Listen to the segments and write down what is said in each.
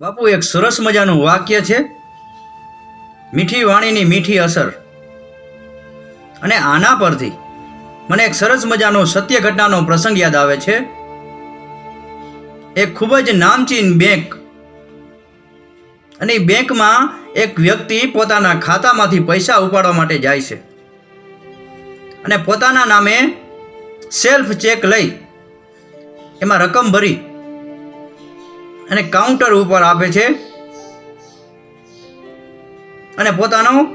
બાપુ, એક સરસ મજાનું વાક્ય છે. મીઠી વાણીની મીઠી અસર. અને આના પરથી મને એક સરસ મજાનો સત્ય ઘટનાનો પ્રસંગ યાદ આવે છે. એક ખૂબ જ નામચીન બેંક અને બેંકમાં એક વ્યક્તિ પોતાના ખાતામાંથી પૈસા ઉપાડવા માટે જાય છે. અને પોતાના નામે સેલ્ફ ચેક લઈ એમાં રકમ ભરી અને કાઉન્ટર ઉપર આપે છે. અને પોતાનો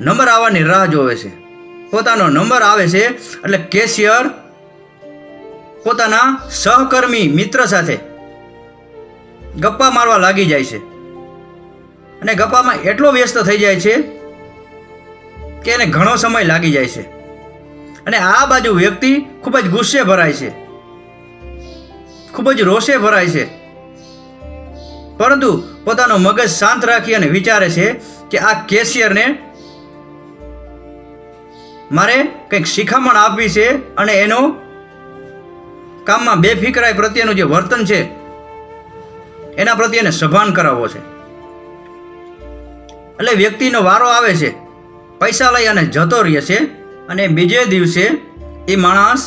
નંબર આવવાની રાહ જોવે છે. પોતાનો નંબર આવે છે એટલે કેશિયર પોતાના સહકર્મી મિત્ર સાથે ગપ્પા મારવા લાગી જાય છે. અને ગપ્પામાં એટલો વ્યસ્ત થઈ જાય છે કે એને ઘણો સમય લાગી જાય છે. અને આ બાજુ વ્યક્તિ ખૂબ જ ગુસ્સે ભરાય છે. ખૂબ જ રોષે ભરાય છે. પરંતુ પોતાનો મગજ શાંત રાખી અને વિચારે છે કે આ કેશિયરને મારે કંઈક શિખામણ આપવી છે અને એનો કામમાં બેફિકરાઈ પ્રત્યેનું જે વર્તન છે, એના પ્રત્યે એને સભાન કરાવવો છે. એટલે વ્યક્તિનો વારો આવે છે, પૈસા લઈ અને જતો રહે છે અને બીજે દિવસે એ માણસ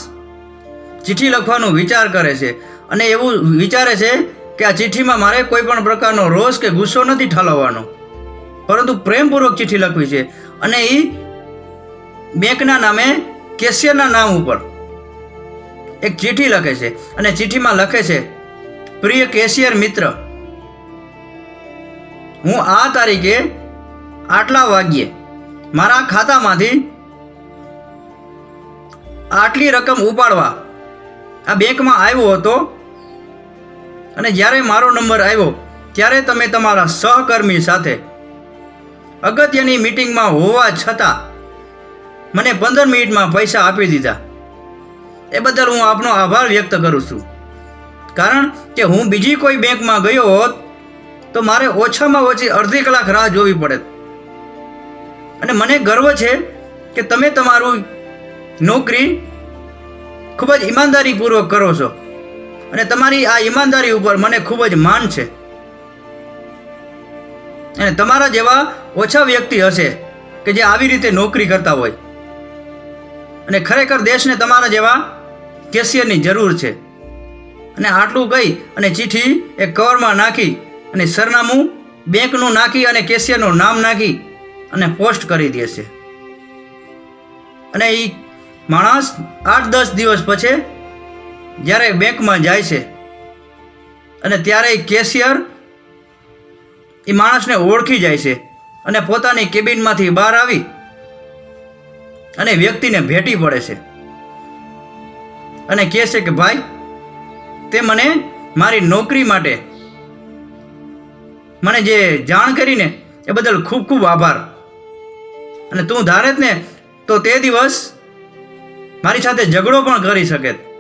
ચિઠ્ઠી લખવાનું વિચાર કરે છે અને એવું વિચારે છે કે આ ચિઠ્ઠીમાં મારે કોઈ પણ પ્રકારનો રોષ કે ગુસ્સો નથી ઠાલવવાનો. પરંતુ પ્રેમપૂર્વક ચિઠ્ઠી લખવી છે અને એ બેંકના નામે કેશિયરના નામ ઉપર એક ચિઠ્ઠી લખે છે અને ચિઠ્ઠીમાં લખે છે, પ્રિય કેશિયર મિત્ર, હું આ તારીખે આટલા વાગ્યે મારા ખાતામાંથી આટલી રકમ ઉપાડવા આ બેંકમાં આવ્યો હતો અને જ્યારે મારો નંબર આવ્યો, ત્યારે તમે તમારા સહકર્મી સાથે અગત્યની મિટિંગમાં હોવા છતાં મને પંદર મિનિટમાં પૈસા આપી દીધા. એ બદલ હું આપનો આભાર વ્યક્ત કરું છું. કારણ કે હું બીજી કોઈ બેંકમાં ગયો હોત, તો મારે ઓછામાં ઓછી અડધી કલાક રાહ જોવી પડે. અને મને ગર્વ છે કે તમે તમારું નોકરી ખૂબ જ ઈમાનદારીપૂર્વક કરો છો. અને તમારી આ ઈમાનદારી ઉપર મને ખૂબ જ માન છે. અને તમારા જેવા ઓછા વ્યક્તિ હશે કે જે આવી રીતે નોકરી કરતા હોય. અને ખરેખર દેશને તમારા જેવા કેશિયરની જરૂર છે. અને આટલું કહી અને ચિઠ્ઠી એ કવરમાં નાખી અને સરનામું બેંકનું નાખી અને કેશિયરનું નામ નાખી અને પોસ્ટ કરી દેશે. અને એ માણસ આઠ દસ દિવસ પછી જ્યારે બેંકમાં જાય છે અને ત્યારે એ કેશિયર એ માણસને ઓળખી જાય છે અને પોતાની કેબિનમાંથી બહાર આવી અને વ્યક્તિને ભેટી પડે છે. અને કહે છે કે, ભાઈ, તે મને મારી નોકરી માટે મને જે જાણ કરીને એ બદલ ખૂબ ખૂબ આભાર. અને તું ધારે જ ને તો તે દિવસ મારી સાથે ઝઘડો પણ કરી શકે.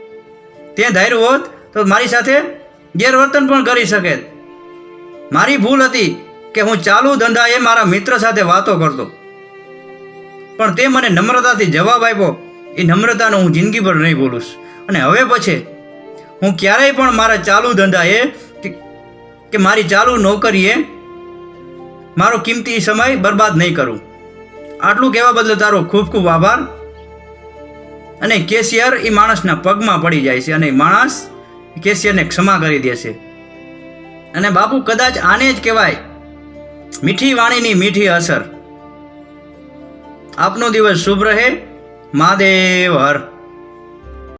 તે ધાર્યું હોત તો મારી સાથે ગેરવર્તન પણ કરી શકે. મારી ભૂલ હતી કે હું ચાલુ ધંધા એ મારા મિત્ર સાથે વાતો કરતો. પણ તે મને નમ્રતાથી જવાબ આપ્યો, એ નમ્રતાનો હું જિંદગીભર નહીં ભૂલું અને હવે પછી હું ક્યારેય પણ મારા ચાલુ ધંધાએ કે- કે મારી ચાલુ નોકરીએ મારો કિંમતી સમય બરબાદ નહીં કરું. આટલું કહેવા બદલે તારો ખૂબ ખૂબ આભાર. અને કેશિયર એ માણસના પગમાં પડી જાય છે અને માણસ કેશિયરને ક્ષમા કરી દે છે. અને બાપુ કદાચ આને જ કહેવાય, મીઠી વાણીની મીઠી અસર. આપનો દિવસ શુભ રહે, મહાદેવ હર.